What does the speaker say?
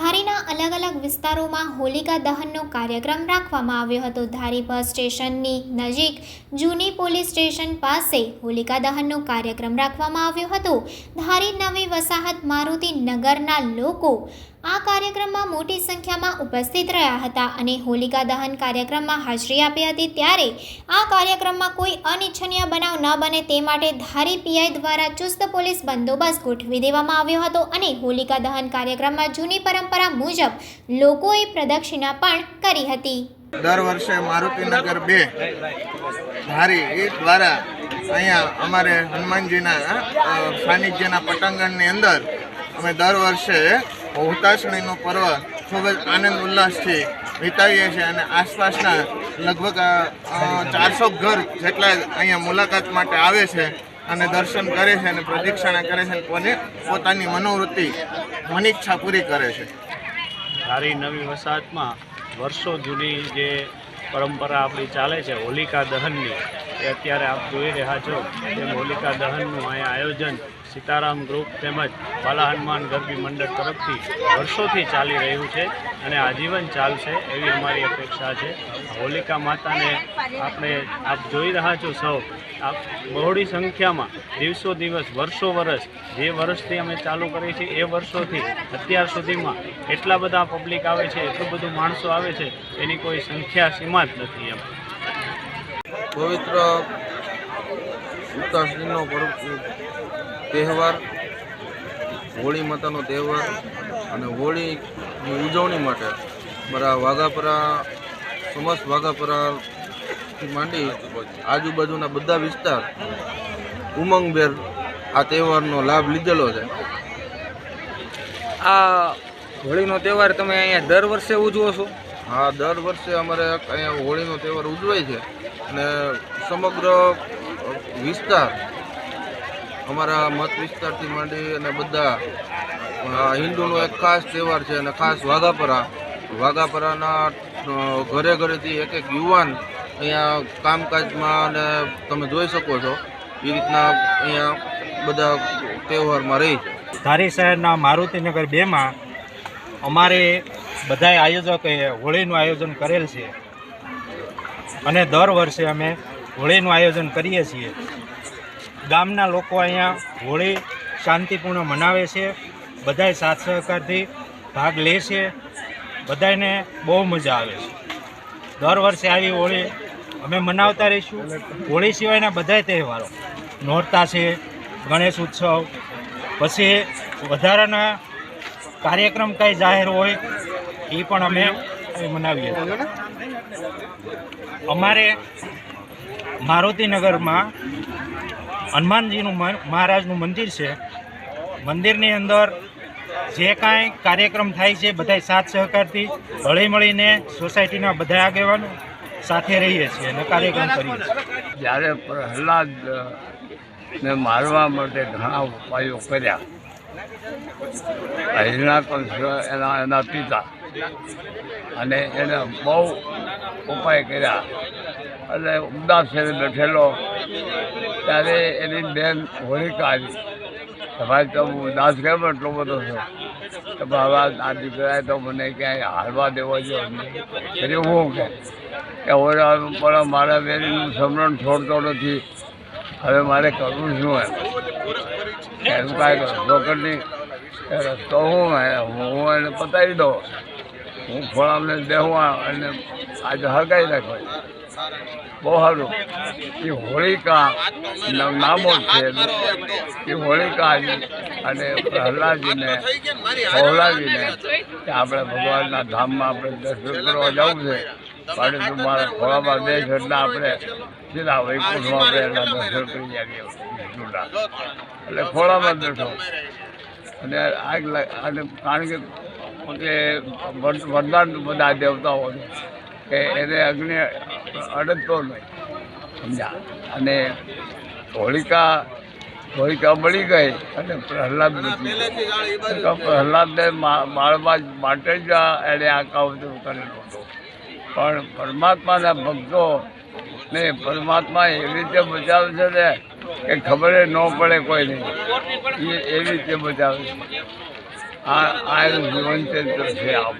ધારીના અલગ અલગ વિસ્તારોમાં હોલિકા દહનનો કાર્યક્રમ રાખવામાં આવ્યો હતો. ધારી બસ સ્ટેશનની નજીક જૂની પોલીસ સ્ટેશન પાસે હોલિકા દહનનો કાર્યક્રમ રાખવામાં આવ્યો હતો. ધારી નવી વસાહત મારુતિ નગરના લોકો કાર્યક્રમમાં મોટી સંખ્યામાં ઉપસ્થિત રહ્યા હતા અને હોલિકા દહન કાર્યક્રમમાં હાજરી આપી હતી ત્યારે આ કાર્યક્રમમાં કોઈ અનિચ્છનીય બનાવ ન બને તે માટે ધારી પીઆઈ દ્વારા ચુસ્ત પોલીસ બંદોબસ્ત ગોઠવી દેવામાં આવ્યો હતો અને હોલિકા દહન કાર્યક્રમમાં જૂની પરંપરા મુજબ લોકોએ પ્રદક્ષિણા પણ કરી હતી. દર વર્ષે મારુતિનગર બે ધારી એ દ્વારા અહીંયા અમારે હનુમાનજીના સાનિધ્યના પટાંગણની અંદર અમે દર વર્ષે હુતાશણીનું પર્વ ખૂબ જ આનંદ ઉલ્લાસથી વિતાવીએ છીએ અને આસપાસના લગભગ ચારસો ઘર જેટલા અહીંયા મુલાકાત માટે આવે છે અને દર્શન કરે છે અને પ્રદક્ષિણા કરે છે અને પોતાની મનોવૃત્તિ મનીચ્છા પૂરી કરે છે. ધારી નવી વસાહતમાં વર્ષો જૂની જે પરંપરા આપણી ચાલે છે, હોલિકા દહનની એ અત્યારે આપ જોઈ રહ્યા છો કે હોલિકા દહનનું અહીંયા આયોજન સીતારામ ગ્રુપ તેમજ બાલા હનુમાન ગરબી મંડળ તરફથી વર્ષોથી ચાલી રહ્યું છે અને આજીવન ચાલશે એવી અમારી અપેક્ષા છે. હોલિકા માતાને આપણે આપ જોઈ રહ્યા છો સૌ. આપ બહોળી સંખ્યામાં દિવસો દિવસ, વર્ષો વર્ષ, જે વર્ષથી અમે ચાલુ કરીએ છીએ એ વર્ષોથી અત્યાર સુધીમાં એટલા બધા પબ્લિક આવે છે, એટલું બધું માણસો આવે છે, એની કોઈ સંખ્યા સીમા જ નથી એમ. પવિત્ર ઉત્તરાયણનો પર્વ તહેવાર, હોળી માતાનો તહેવાર અને હોળીની ઉજવણી માટે મારા વાઘાપરા, સમસ્ત વાઘાપરાથી માંડી આજુબાજુના બધા વિસ્તાર ઉમંગભેર આ તહેવારનો લાભ લીધેલો છે. આ હોળીનો તહેવાર તમે અહીંયા દર વર્ષે ઉજવો છો? હા, દર વર્ષે અમારે અહીંયા હોળીનો તહેવાર ઉજવાય છે અને સમગ્ર વિસ્તાર, અમારા મત વિસ્તારથી માંડી અને બધા હિન્દુનો એક ખાસ તહેવાર છે અને ખાસ વાઘાપરા. વાઘાપરાના ઘરે ઘરેથી એક એક યુવાન અહીંયા કામકાજમાં અને તમે જોઈ શકો છો, એ રીતના અહીંયા બધા તહેવારમાં રહી છે. ધારી શહેરના મારુતિનગર બેમાં અમારે બધાય આયોજકોએ હોળીનું આયોજન કરેલ છે. અને દર વર્ષે અમે હોળીનું આયોજન કરીએ છીએ. ગામના લોકો અહીંયા હોળી શાંતિપૂર્ણ મનાવે છે. બધાય સાથ સહકારથી ભાગ લે છે. બધાને બહુ મજા આવે છે. દર વર્ષે આવી હોળી અમે મનાવતા રહીશું. હોળી સિવાયના બધાય તહેવારો. નોરતા છે, ગણેશ ઉત્સવ. પછી વધારાના કાર્યક્રમ કાંઈ જાહેર હોય એ પણ અમે મનાવીએ અમારે મારુતિનગરમાં હનુમાનજીનું મહારાજનું મંદિર છે. મંદિરની અંદર જે કાંઈ કાર્યક્રમ થાય છે બધા સાથ સહકારથી હળી મળીને સોસાયટીના બધા આગેવાનો સાથે રહીએ છીએ અને કાર્યક્રમ કરીએ છીએ. જ્યારે પ્રહલાદ ને મારવા માટે ઘણા ઉપાયો કર્યા. હિરણાકંશ એના એના પિતા અને એને બહુ ઉપાય કર્યા. અને ઉમદા થઈને બેઠેલો. ત્યારે એની બેન હોલિકા આવી. કે ભાઈ તો હું ઉદાસ કેમ એટલો બધો છું? કે બાબા આ દીકરાએ તો મને ક્યાંય હારવા દેવો જોઈએ એટલે હું કે? પણ મારા બેનનું સમરણ છોડતો નથી. હવે મારે કરવું શું એમ? એનું કાંઈ રસ્તો કરી રસ્તો હું? હું એને પતાવી દઉં. હું ફળામને દેવા અને આજે હગાઈ નાખો બહુ સારું. એ હોળિકા નામો છે એ હોળિકા અને પ્રહલાદજીને કે આપણે ભગવાનના ધામમાં આપણે દર્શન કરવા જવું છે. પાણી મારા ખોળામાં બેસ એટલે આપણે સીધા વૈકુંઠમાં આપણે એના દર્શન કરી આવીએ. એટલે ખોળામાં બેઠો. અને આગ અને કારણ કે પોતે વરદાન બધા દેવતાઓ છે કે એને અગ્નિ અડકતો નહીં, સમજ્યા? અને હોળિકા હોળિકા મળી ગઈ અને પ્રહલાદ પ્રહલાદને મા- મારવા માટે જ એણે આ કાવતરું કરેલું હતું. પણ પરમાત્માના ભક્તો ને પરમાત્મા એવી રીતે બચાવે છે ને કે ખબર ન પડે કોઈને એ એવી રીતે બચાવે છે. આ આ એનું જીવન ચરિત્ર છે આમ